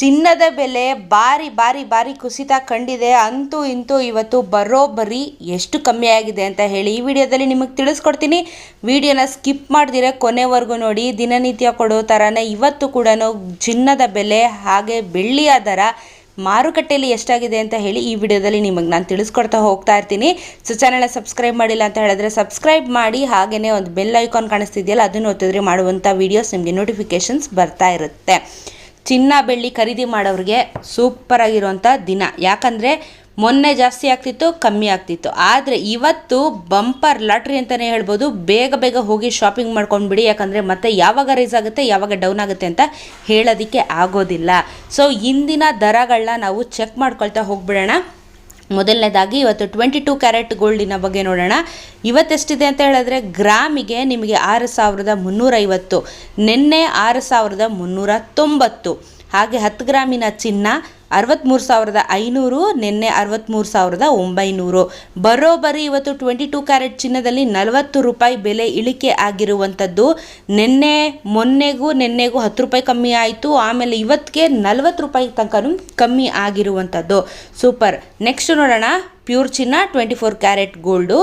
ಚಿನ್ನದ ಬೆಲೆ ಬಾರಿ ಬಾರಿ ಬಾರಿ ಕುಸಿತ ಕಂಡಿದೆ. ಅಂತೂ ಇಂತೂ ಇವತ್ತು ಬರೋಬ್ಬರಿ ಎಷ್ಟು ಕಮ್ಮಿ ಆಗಿದೆ ಅಂತ ಹೇಳಿ ಈ ವಿಡಿಯೋದಲ್ಲಿ ನಿಮಗೆ ತಿಳಿಸ್ಕೊಡ್ತೀನಿ. ವಿಡಿಯೋನ ಸ್ಕಿಪ್ ಮಾಡ್ದಿರ, ಕೊನೆವರೆಗೂ ನೋಡಿ. ದಿನನಿತ್ಯ ಕೊಡೋ ಥರನೇ ಇವತ್ತು ಕೂಡ ಚಿನ್ನದ ಬೆಲೆ ಹಾಗೆ ಬೆಳ್ಳಿಯ ದರ ಮಾರುಕಟ್ಟೆಯಲ್ಲಿ ಎಷ್ಟಾಗಿದೆ ಅಂತ ಹೇಳಿ ಈ ವಿಡಿಯೋದಲ್ಲಿ ನಿಮಗೆ ನಾನು ತಿಳಿಸ್ಕೊಡ್ತಾ ಹೋಗ್ತಾ ಇರ್ತೀನಿ. ಸೊ, ಚಾನಲ್ನ ಸಬ್ಸ್ಕ್ರೈಬ್ ಮಾಡಿಲ್ಲ ಅಂತ ಹೇಳಿದ್ರೆ ಸಬ್ಸ್ಕ್ರೈಬ್ ಮಾಡಿ. ಹಾಗೆಯೇ ಒಂದು ಬೆಲ್ ಐಕಾನ್ ಕಾಣಿಸ್ತಿದೆಯಲ್ಲ, ಅದನ್ನು ಒತ್ತಿದ್ರೆ ಮಾಡುವಂಥ ವೀಡಿಯೋಸ್ ನಿಮಗೆ ನೋಟಿಫಿಕೇಷನ್ಸ್ ಬರ್ತಾ ಇರುತ್ತೆ. ಚಿನ್ನ ಬೆಳ್ಳಿ ಖರೀದಿ ಮಾಡೋರಿಗೆ ಸೂಪರ್ ಆಗಿರುವಂಥ ದಿನ. ಯಾಕಂದರೆ ಮೊನ್ನೆ ಜಾಸ್ತಿ ಆಗ್ತಿತ್ತು, ಕಮ್ಮಿ ಆಗ್ತಿತ್ತು. ಆದರೆ ಇವತ್ತು ಬಂಪರ್ ಲಾಟ್ರಿ ಅಂತಲೇ ಹೇಳ್ಬೋದು. ಬೇಗ ಬೇಗ ಹೋಗಿ ಶಾಪಿಂಗ್ ಮಾಡ್ಕೊಂಡ್ಬಿಡಿ. ಯಾಕಂದರೆ ಮತ್ತೆ ಯಾವಾಗ ರೈಸ್ ಆಗುತ್ತೆ, ಯಾವಾಗ ಡೌನ್ ಆಗುತ್ತೆ ಅಂತ ಹೇಳೋದಕ್ಕೆ ಆಗೋದಿಲ್ಲ. ಸೊ ಇಂದಿನ ದರಗಳನ್ನ ನಾವು ಚೆಕ್ ಮಾಡ್ಕೊಳ್ತಾ ಹೋಗ್ಬಿಡೋಣ. ಮೊದಲನೇದಾಗಿ ಇವತ್ತು ಟ್ವೆಂಟಿ ಟೂ ಕ್ಯಾರೆಟ್ ಗೋಲ್ಡಿನ ಬಗ್ಗೆ ನೋಡೋಣ. ಇವತ್ತೆಷ್ಟಿದೆ ಅಂತ ಹೇಳಿದ್ರೆ ಗ್ರಾಮಿಗೆ ನಿಮಗೆ ಆರು ಸಾವಿರದ ಮುನ್ನೂರೈವತ್ತು, ನಿನ್ನೆ ಆರು ಸಾವಿರದ ಮುನ್ನೂರ ತೊಂಬತ್ತು ಹಾಗೆ ಹತ್ತು ಗ್ರಾಮಿನ ಚಿನ್ನ ಅರವತ್ತ್ಮೂರು ಸಾವಿರದ ಐನೂರು, ನಿನ್ನೆ ಅರವತ್ತ್ಮೂರು ಸಾವಿರದ ಒಂಬೈನೂರು. ಬರೋಬ್ಬರಿ ಇವತ್ತು ಟ್ವೆಂಟಿ ಟೂ ಕ್ಯಾರೆಟ್ ಚಿನ್ನದಲ್ಲಿ ನಲವತ್ತು ರೂಪಾಯಿ ಬೆಲೆ ಇಳಿಕೆ ಆಗಿರುವಂಥದ್ದು. ನಿನ್ನೆ, ಮೊನ್ನೆಗೂ, ನಿನ್ನೆಗೂ ಹತ್ತು ರೂಪಾಯಿ ಕಮ್ಮಿ ಆಯಿತು. ಆಮೇಲೆ ಇವತ್ತಿಗೆ ನಲವತ್ತು ರೂಪಾಯಿ ತನಕನೂ ಕಮ್ಮಿ ಆಗಿರುವಂಥದ್ದು. ಸೂಪರ್. ನೆಕ್ಸ್ಟ್ ನೋಡೋಣ. ಪ್ಯೂರ್ ಚಿನ್ನ ಟ್ವೆಂಟಿ ಫೋರ್ ಕ್ಯಾರೆಟ್ ಗೋಲ್ಡು.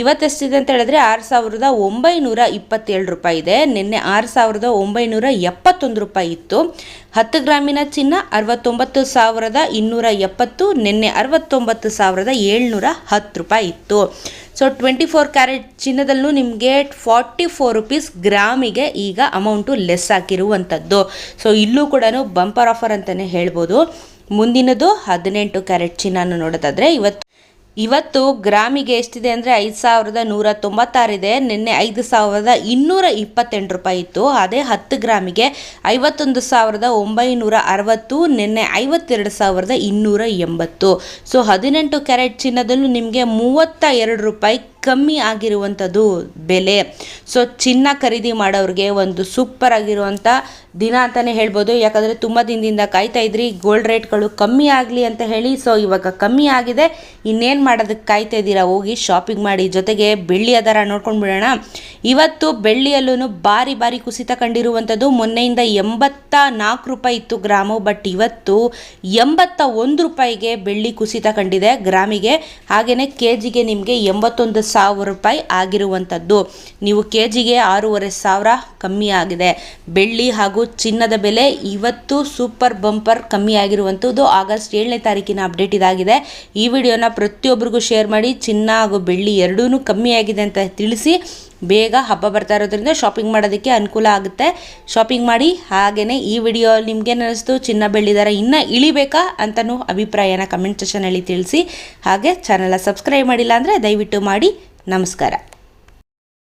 ಇವತ್ತೆಷ್ಟಿದೆ ಅಂತ ಹೇಳಿದ್ರೆ ಆರು ಸಾವಿರದ ಒಂಬೈನೂರ ಇಪ್ಪತ್ತೇಳು ರೂಪಾಯಿ ಇದೆ. ನಿನ್ನೆ ಆರು ಸಾವಿರದ ಒಂಬೈನೂರ ಎಪ್ಪತ್ತೊಂದು ರೂಪಾಯಿ ಇತ್ತು. ಹತ್ತು ಗ್ರಾಮಿನ ಚಿನ್ನ ಅರವತ್ತೊಂಬತ್ತು ಸಾವಿರದ ಇನ್ನೂರ ಎಪ್ಪತ್ತು, ನಿನ್ನೆ ಅರವತ್ತೊಂಬತ್ತು ಸಾವಿರದ ಏಳ್ನೂರ ಹತ್ತು ರೂಪಾಯಿ ಇತ್ತು. ಸೊ ಟ್ವೆಂಟಿ ಫೋರ್ ಕ್ಯಾರೆಟ್ ಚಿನ್ನದಲ್ಲೂ ನಿಮಗೆ ಫಾರ್ಟಿ ಫೋರ್ ರುಪೀಸ್ ಗ್ರಾಮಿಗೆ ಈಗ ಅಮೌಂಟು ಲೆಸ್ ಹಾಕಿರುವಂಥದ್ದು. ಸೊ ಇಲ್ಲೂ ಕೂಡ ಬಂಪರ್ ಆಫರ್ ಅಂತಲೇ ಹೇಳ್ಬೋದು. ಮುಂದಿನದು ಹದಿನೆಂಟು ಕ್ಯಾರೆಟ್ ಚಿನ್ನನ ನೋಡೋದಾದರೆ ಇವತ್ತು ಇವತ್ತು ಗ್ರಾಮಿಗೆ ಎಷ್ಟಿದೆ ಅಂದರೆ ಐದು ಸಾವಿರದ ನೂರ ತೊಂಬತ್ತಾರಿದೆ. ನಿನ್ನೆ ಐದು ಸಾವಿರದ ಇನ್ನೂರ ಇಪ್ಪತ್ತೆಂಟು ರೂಪಾಯಿ ಇತ್ತು. ಅದೇ ಹತ್ತು ಗ್ರಾಮಿಗೆ ಐವತ್ತೊಂದು ಸಾವಿರದ ಒಂಬೈನೂರ ಅರವತ್ತು, ನಿನ್ನೆ ಐವತ್ತೆರಡು ಸಾವಿರದ ಇನ್ನೂರ ಎಂಬತ್ತು. ಸೊ, ಹದಿನೆಂಟು ಕ್ಯಾರೆಟ್ ಚಿನ್ನದಲ್ಲೂ ನಿಮಗೆ ಮೂವತ್ತ ಎರಡು ರೂಪಾಯಿ ಕಮ್ಮಿ ಆಗಿರುವಂಥದ್ದು ಬೆಲೆ. ಸೊ ಚಿನ್ನ ಖರೀದಿ ಮಾಡೋರಿಗೆ ಒಂದು ಸೂಪರ್ ಆಗಿರುವಂಥ ದಿನ ಅಂತಲೇ ಹೇಳ್ಬೋದು. ಯಾಕಂದರೆ ತುಂಬ ದಿನದಿಂದ ಕಾಯ್ತಾ ಇದ್ರಿ ಗೋಲ್ಡ್ ರೇಟ್ಗಳು ಕಮ್ಮಿ ಆಗಲಿ ಅಂತ ಹೇಳಿ ಸೊ ಇವಾಗ ಕಮ್ಮಿ ಆಗಿದೆ. ಇನ್ನೇನು ಮಾಡೋದಕ್ಕೆ ಕಾಯ್ತಾ ಇದ್ದೀರಾ? ಹೋಗಿ ಶಾಪಿಂಗ್ ಮಾಡಿ, ಜೊತೆಗೆ ಬೆಳ್ಳಿಯ ದರ ನೋಡ್ಕೊಂಡು ಬಿಡೋಣ. ಇವತ್ತು ಬೆಳ್ಳಿಯಲ್ಲೂ ಬಾರಿ ಬಾರಿ ಕುಸಿತ ಕಂಡಿರುವಂಥದ್ದು. ಮೊನ್ನೆಯಿಂದ ಎಂಬತ್ತ ನಾಲ್ಕು ರೂಪಾಯಿ ಇತ್ತು ಗ್ರಾಮು ಬಟ್ ಇವತ್ತು ಎಂಬತ್ತ ಒಂದು ರೂಪಾಯಿಗೆ ಬೆಳ್ಳಿ ಕುಸಿತ ಕಂಡಿದೆ ಗ್ರಾಮಿಗೆ. ಹಾಗೆಯೇ ಕೆ ಜಿಗೆ ನಿಮಗೆ ಎಂಬತ್ತೊಂದು ಸಾವಿರ ರೂಪಾಯಿ ಆಗಿರುವಂಥದ್ದು. ನೀವು ಕೆ ಜಿಗೆ ಆರೂವರೆ ಸಾವಿರ ಕಮ್ಮಿ ಆಗಿದೆ ಬೆಳ್ಳಿ ಹಾಗೂ ಚಿನ್ನದ ಬೆಲೆ ಇವತ್ತು ಸೂಪರ್ ಬಂಪರ್ ಕಮ್ಮಿ ಆಗಿರುವಂಥದ್ದು ಆಗಸ್ಟ್ ಏಳನೇ ತಾರೀಕಿನ ಅಪ್ಡೇಟ್ ಇದಾಗಿದೆ. ಈ ವಿಡಿಯೋನ ಪ್ರತಿಯೊಬ್ಬರಿಗೂ ಶೇರ್ ಮಾಡಿ ಚಿನ್ನ ಹಾಗೂ ಬೆಳ್ಳಿ ಎರಡೂ ಕಮ್ಮಿ ಆಗಿದೆ ಅಂತ ತಿಳಿಸಿ. ಬೇಗ ಹಬ್ಬ ಬರ್ತಾ ಇರೋದ್ರಿಂದ ಶಾಪಿಂಗ್ ಮಾಡೋದಕ್ಕೆ ಅನುಕೂಲ ಆಗುತ್ತೆ. ಶಾಪಿಂಗ್ ಮಾಡಿ ಹಾಗೆಯೇ ಈ ವಿಡಿಯೋ ನಿಮಗೆ ಅನ್ನಿಸ್ತು ಚಿನ್ನ ಬೆಳ್ಳಿದಾರ ಇನ್ನೂ ಇಳಿಬೇಕಾ ಅಂತಲೂ ಅಭಿಪ್ರಾಯನ ಕಮೆಂಟ್ ಸೆಷನಲ್ಲಿ ತಿಳಿಸಿ. ಹಾಗೆ ಚಾನಲ್ನ ಸಬ್ಸ್ಕ್ರೈಬ್ ಮಾಡಿಲ್ಲ ಅಂದರೆ ದಯವಿಟ್ಟು ಮಾಡಿ. ನಮಸ್ಕಾರ.